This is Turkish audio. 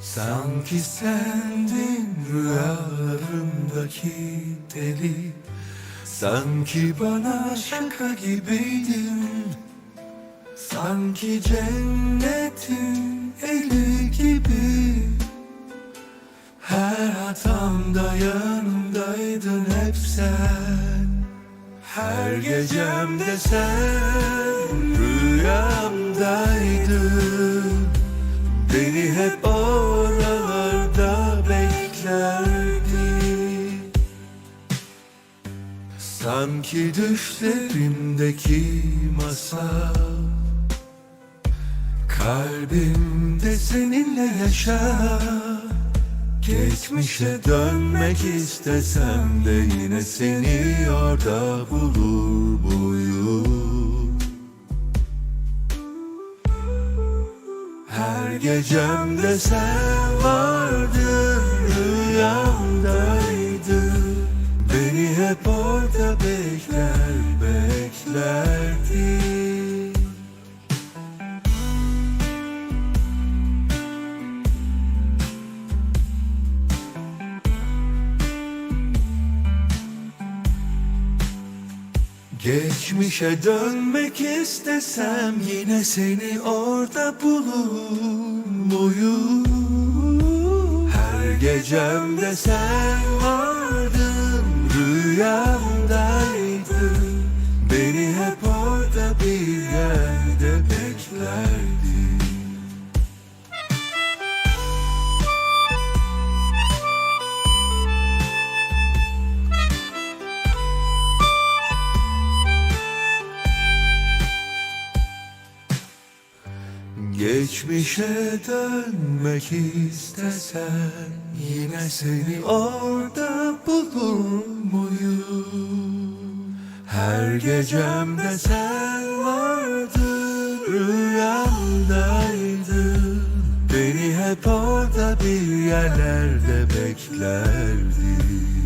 Sanki sendin rüyalarımdaki deli. Sanki bana şaka gibiydin. Sanki cennetin eli gibi. Her hatamda yanımdaydın hep sen. Her gecemde sen rüyamdaydın Sanki düşlerimdeki masal Kalbimde seninle yaşar Geçmişe dönmek istesem de yine seni orada bulur muyum? Her gecemde sen vardın rüyamdaydın beklerdin Geçmişe dönmek istesem yine seni orada bulur muyum? Her gecemde sen vardın, rüyamdaydın Geçmişe dönmek istesen Yine seni orada bulur muyum? Her gecemde sen vardın Rüyamdaydın Beni hep orada bir yerlerde beklerdin